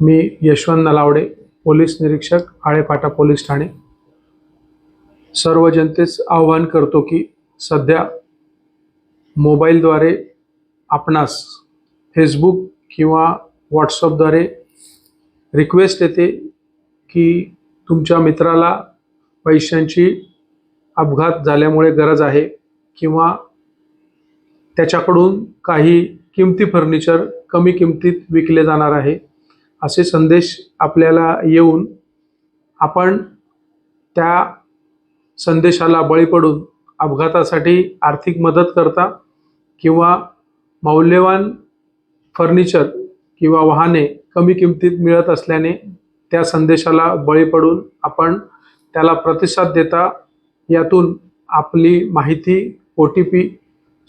मी Yashwant Nalawade police निरीक्षक आळेपाटा police Thane. सर्व जनतेस आव्हान करतो की सध्या मोबाईलद्वारे आपणास फेसबुक किंवा व्हॉट्सअपद्वारे रिक्वेस्ट येते की तुमच्या मित्राला पैशांची अपघात झाल्यामुळे गरज आहे किंवा त्याच्याकडून काही किमती फर्निचर कमी किमतीत विकले जाणार आहे. असे संदेश आपल्याला येऊन आपण त्या संदेशाला बळी पडून अपघातासाठी आर्थिक मदत करता किंवा मौल्यवान फर्निचर किंवा वाहने कमी किमतीत मिळत असल्याने त्या संदेशाला बळी पडून आपण त्याला प्रतिसाद देता यातून आपली माहिती ओ टी पी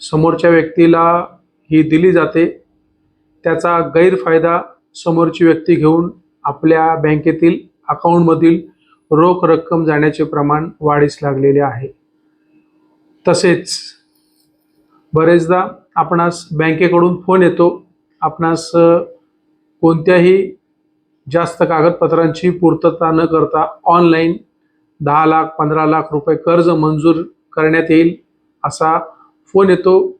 समोरच्या व्यक्तीला ही दिली जाते. त्याचा गैरफायदा समोरची व्यक्ती घेऊन आपल्या बँकेतील अकाउंटमधील रोख रक्कम जाण्याचे प्रमाण वाढीस लागलेले आहे. तसेच बरेचदा आपणास बँकेकडून फोन येतो. आपणास कोणत्याही जास्त कागदपत्रांची पूर्तता न करता ऑनलाईन दहा लाख पंधरा लाख रुपये कर्ज मंजूर करण्यात येईल असा फोन येतो.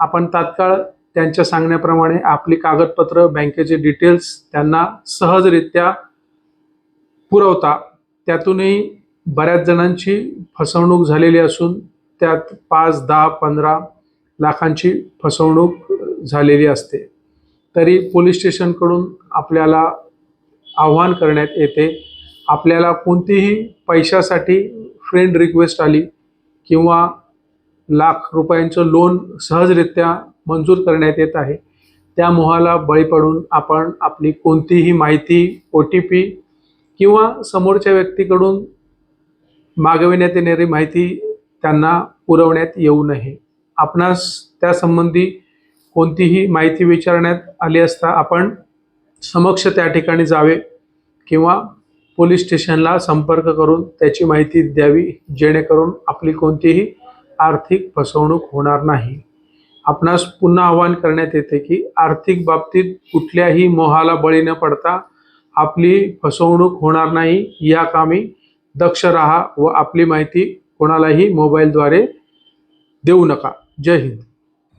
आपण तात्काळ त्यांच्या सांगण्याप्रमाणे आपली कागदपत्र बँकेचे डिटेल्स त्यांना सहजरित्या पुरवता. त्यातूनही बऱ्याच जणांची फसवणूक झालेली असून त्यात पाच दहा पंधरा लाखांची फसवणूक झालेली असते. तरी पोलीस स्टेशनकडून आपल्याला आव्हान करण्यात येते. आपल्याला कोणतीही पैशासाठी फ्रेंड रिक्वेस्ट आली किंवा लाख रुपयांचं लोन सहजरित्या मंजूर करण्यात येत आहे. त्या मोहाला बळी पडून आपण आपली कोणतीही माहिती ओ टी पी किंवा समोरच्या व्यक्तीकडून मागविण्यात येणारी माहिती त्यांना पुरवण्यात येऊ नये. आपणास त्यासंबंधी कोणतीही माहिती विचारण्यात आली असता आपण समक्ष त्या ठिकाणी जावे किंवा पोलीस स्टेशनला संपर्क करून त्याची माहिती द्यावी जेणेकरून आपली कोणतीही आर्थिक फसवणूक होणार नाही. आपणास पुन्हा आवाहन करण्यात येते की आर्थिक बाबतीत कुठल्याही मोहाला बळी न पडता आपली फसवणूक होणार नाही. या कामी दक्ष राहा व आपली माहिती कोणालाही मोबाईलद्वारे देऊ नका. जय हिंद.